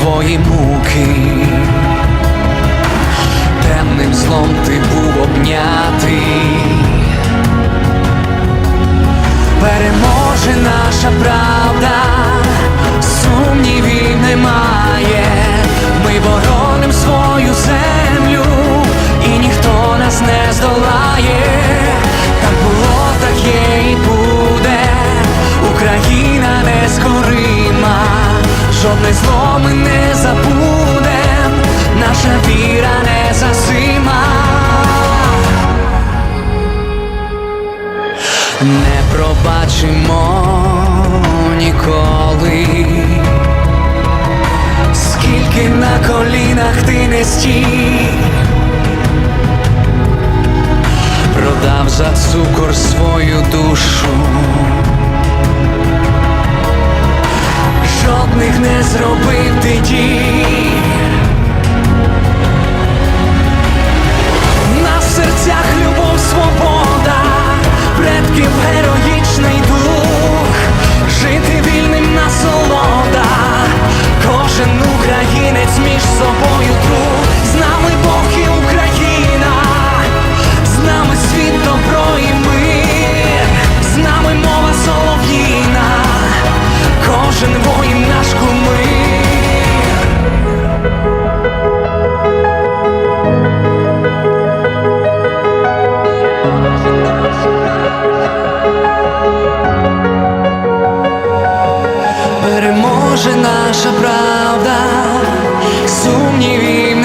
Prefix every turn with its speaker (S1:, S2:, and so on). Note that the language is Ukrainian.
S1: твої муки, темним злом ти був обнят. жодне зло ми не забудем, наша віра не засима, не пробачимо ніколи, скільки на колінах ти не стій, продав за цукор свою душу. entendi. Же наша правда сумнівів.